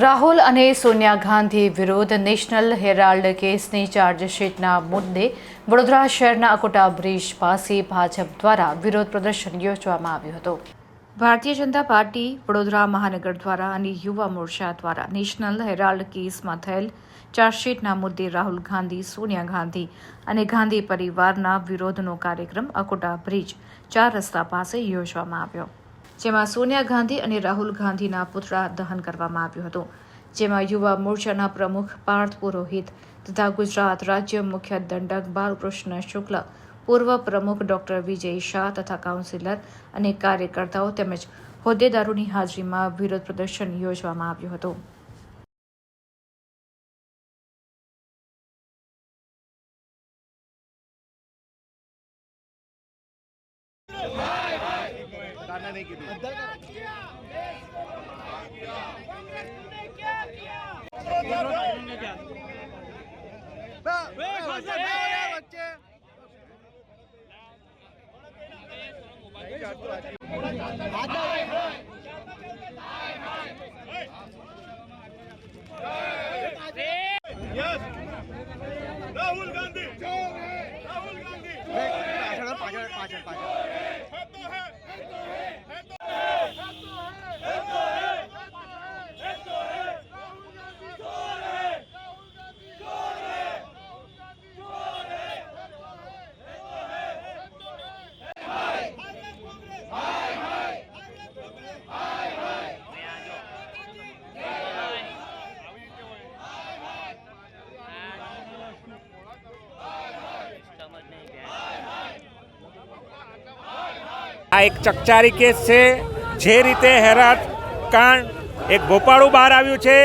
રાહુલ અને સોનિયા ગાંધી વિરુદ્ધ national Herald કેસની ચાર્જશીટના મુદ્દે વડોદરા શહેરના અકોટા બ્રિજ પાસે ભાજપ દ્વારા વિરોધ પ્રદર્શન યોજવામાં આવ્યું હતું. ભારતીય જનતા પાર્ટી વડોદરા મહાનગર દ્વારા અને યુવા મોરચા દ્વારા નેશનલ હેરાલ્ડ કેસમાં થયેલ ચાર્જશીટના મુદ્દે રાહુલ ગાંધી, સોનિયા ગાંધી અને ગાંધી પરિવારના વિરોધનો કાર્યક્રમ અકોટા બ્રિજ ચાર રસ્તા પાસે યોજવામાં આવ્યો. જેમાં સોનિયા ગાંધી અને રાહુલ ગાંધીના પુતળા દહન કરવામાં આવ્યું હતું, જેમાં યુવા મોરચાના પ્રમુખ પાર્થ પુરોહિત તથા ગુજરાત રાજ્ય મુખ્ય દંડક બાલકૃષ્ણ શુક્લ, પૂર્વ પ્રમુખ ડોક્ટર વિજય શાહ તથા કાઉન્સિલર અને કાર્યકર્તાઓ તેમજ હોદ્દેદારોની હાજરીમાં વિરોધ પ્રદર્શન યોજવામાં આવ્યું હતું. રાહુલ ગાંધી રાહુલ ગાંધી પાછળ પાછળ પાછળ આ એક ચકચારી કેસ છે. જે રીતે હેરાત કાંડ એક ગોપાળું બહાર આવ્યું છે,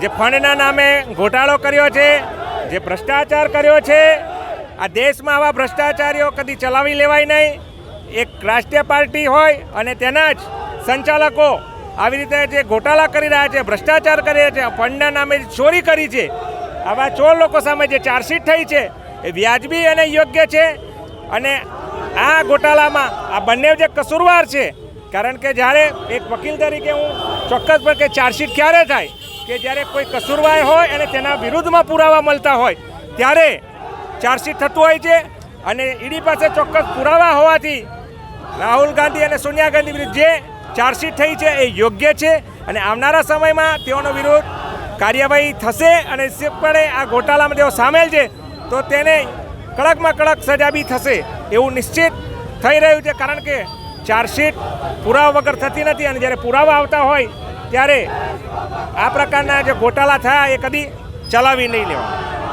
જે ફંડના નામે ઘોટાળો કર્યો છે, જે ભ્રષ્ટાચાર કર્યો છે. આ દેશમાં આવા ભ્રષ્ટાચારીઓ કદી ચલાવી લેવાય નહીં. એક રાષ્ટ્રીય પાર્ટી હોય અને તેના જ સંચાલકો આવી રીતે જે ઘોટાળા કરી રહ્યા છે, ભ્રષ્ટાચાર કરી રહ્યા છે ફંડના નામે જે ચોરી કરી છે, આવા ચોર લોકો સામે જે ચાર્જશીટ થઈ છે, એ વ્યાજબી અને યોગ્ય છે. અને આ ગોટાળામાં આ બંને જે કસૂરવાર છે, કારણ કે જ્યારે એક વકીલ તરીકે હું ચોક્કસ પર કે ચાર્જશીટ ક્યારે થાય કે જ્યારે કોઈ કસૂરવાર હોય અને તેના વિરુદ્ધમાં પુરાવા મળતા હોય, ત્યારે ચાર્જશીટ થતું હોય છે અને ઈડી પાસે ચોક્કસ પુરાવા હોવાથી રાહુલ ગાંધી અને સોનિયા ગાંધી વિરુદ્ધ જે ચાર્જશીટ થઈ છે એ યોગ્ય છે અને આવનારા સમયમાં તેઓનો વિરુદ્ધ કાર્યવાહી થશે અને નિશ્ચિતપણે આ ગોટાળામાં તેઓ સામેલ છે, તો તેને કડકમાં કડક સજા બી થશે એવું નિશ્ચિત થઈ રહ્યું છે, કારણ કે ચાર્જશીટ પુરાવા વગર થતી નથી અને જ્યારે પુરાવા આવતા હોય ત્યારે આ પ્રકારના જે ગોટાળા થયા એ કદી ચલાવી નહીં લેવા